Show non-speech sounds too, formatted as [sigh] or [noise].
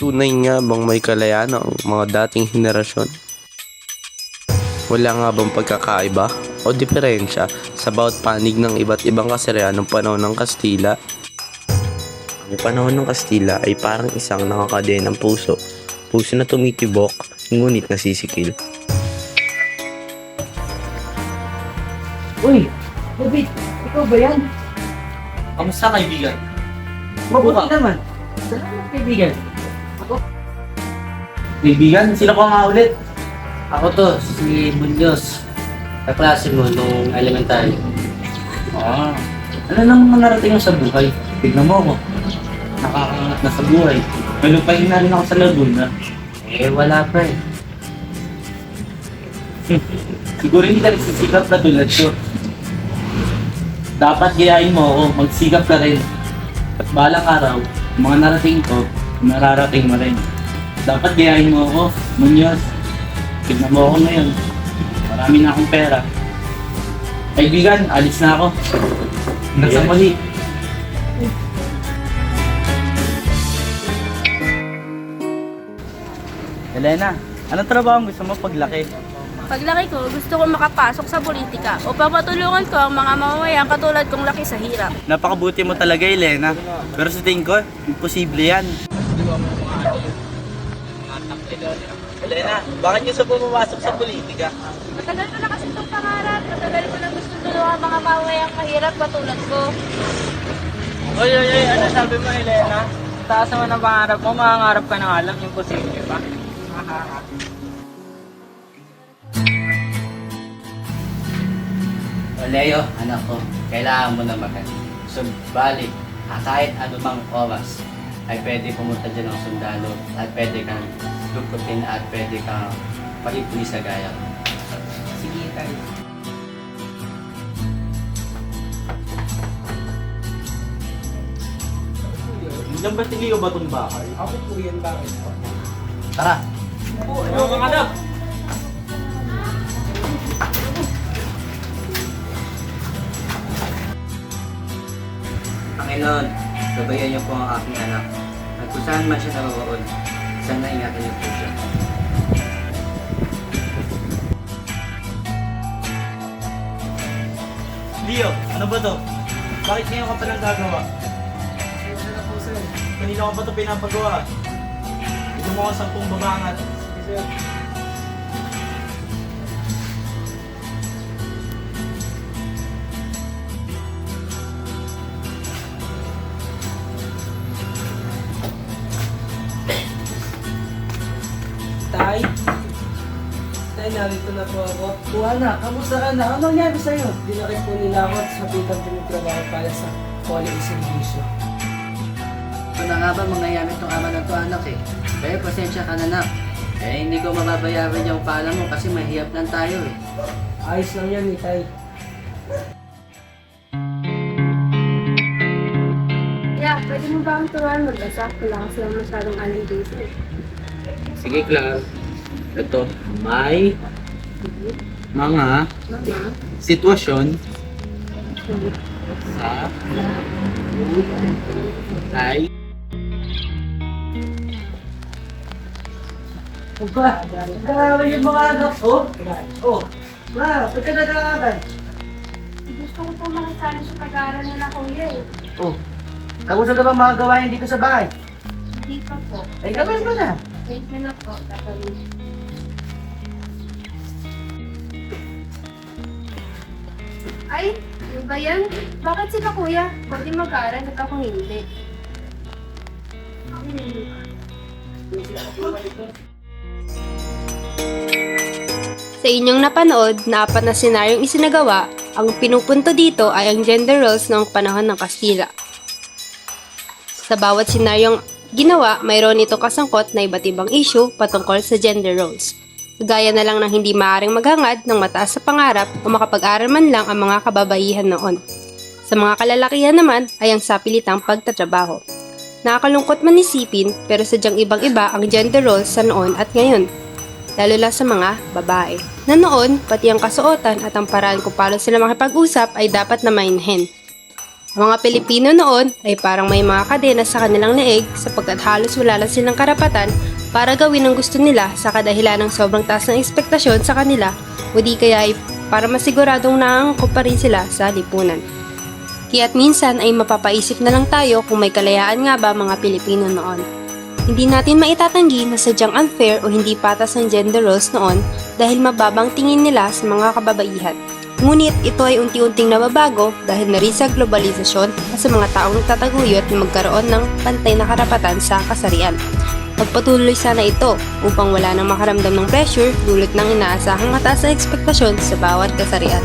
Tunay nga bang may kalayaan ang mga dating henerasyon? Wala nga bang pagkakaiba o diferensya sa bawat panig ng iba't ibang kasarian ng panahon ng Kastila? Ang panahon ng Kastila ay parang isang nakakadenang puso. Puso na tumitibok, ngunit nasisikil. Uy, David, ikaw ba yan? Kamusta kaibigan? Mabuti naman. Salamat kaibigan. Kaibigan, sila ko nga ulit. Ako to, si Munoz. Kaklase mo nung elementary. Ah, ano nang narating mo sa buhay? Tignan mo ako. Nakakangat na sa buhay. May lupain na rin ako sa Laguna. Eh, wala pa eh. [laughs] Siguro hindi ka nagsisikap na tulad ko. Dapat gayahin mo ako, magsikap ka rin. At balang araw, mga narating ko, mararating mo rin. Dapat gayahin mo ako, Munoz. Tignan mo ako ngayon. Marami na akong pera. Kaibigan, alis na ako. Hanggang sa muli. Elena, anong trabaho ang gusto mo paglaki? Paglaki ko, gusto ko makapasok sa politika upang matulungan ko ang mga mamamayan katulad kong laki sa hirap. Napakabuti mo talaga, Elena. Pero sa tingin ko, imposible yan. Elena, bakit gusto mo pumasok sa politika? Matagal ko na kasi itong pangarap. Matagal ko na gusto tulungan ang mga mamamayang mahirap katulad ko. Oy, oy, oy, ano sabi mo, Elena? Taas naman ang pangarap mo, makangarap ka ng alam, imposible pa. [laughs] O Leo, anak ko, kailangan mo na makan. So, balik, ah, kahit anumang oras, ay pwede pumunta dyan ng sundalo at pwede kang dukutin at pwede kang paipuli sa gaya mo. Sige, tayo. Diyan ba tingin ba itong bakal? Ako po yan, bakit? Tara! Ano mga anak? Panginoon, gabayan niyo po ang aking anak. At kung saan man siya naroon, sana ingatan niyo po siya. Leo, ano ba to? Bakit ngayon ka pa lang gagawa? Kanina ko ba ito pinapagawa? Ito mo ako sampung babangat. Tay? Tay, narito na po ako. Kuha na, kamusta ka na? Ano nangyari sa'yo? Dinakit po nila ako at sabitan ko ng trabaho para sa quality service. Na nga ba mangyayamit ng ama ng to anak eh. Kaya pasensya ka na nak. Eh hindi ko mababayaran yung pala mo kasi mahihap lang tayo eh. Ayos lang yan eh, Tay. Yeah, pwede mo ba akong turuan mag-asa? Wala kasi ako masyadong aling basic. Sige, Clark. Ito, may mga sitwasyon sa ay O ba? Nag-aaral yung mga anak ko? Oh, ma, ba't ka nag-aaral? Gusto ko po makisali sa pag-aaral nila kuya eh. Oh, kamusta ka ba mga gawain dito sa bahay? Hindi pa po. Ay, gawin mo na. Wait na na po. Tatawin. Ay, ano ba yan? Bakit sila kuya? Pwede mag-aaral at ako hindi. Sa inyong napanood na apat na senaryong isinagawa, ang pinupunto dito ay ang gender roles ng panahon ng Kastila. Sa bawat senaryong ginawa, mayroon ito kasangkot na iba't ibang issue patungkol sa gender roles. Gaya na lang ng hindi maaaring maghangad ng mataas sa pangarap o makapag-aral man lang ang mga kababaihan noon. Sa mga kalalakihan naman ay ang sapilitang pagtatrabaho. Nakakalungkot man isipin pero sadyang ibang-iba ang gender roles sa noon at ngayon lalo na sa mga babae. Na noon, pati ang kasuotan at ang paraan kung paano sila makipag-usap ay dapat na mainhen. Ang mga Pilipino noon ay parang may mga kadena sa kanilang leeg sapagkat halos wala lang silang karapatan para gawin ang gusto nila sa kadahilan ng sobrang taas ng ekspektasyon sa kanila o di kaya ay para masiguradong naangkop pa rin sila sa lipunan. Kaya't minsan ay mapapaisip na lang tayo kung may kalayaan nga ba mga Pilipino noon. Hindi natin maitatanggi na sadyang unfair o hindi patas ang gender roles noon dahil mababang tingin nila sa mga kababaihan. Ngunit ito ay unti-unting nababago dahil na rin sa globalisasyon at sa mga taong nagtataguyod na magkaroon ng pantay na karapatan sa kasarian. Magpatuloy sana ito upang wala nang makaramdam ng pressure dulot ng inaasahang mataas na ekspektasyon sa bawat kasarian.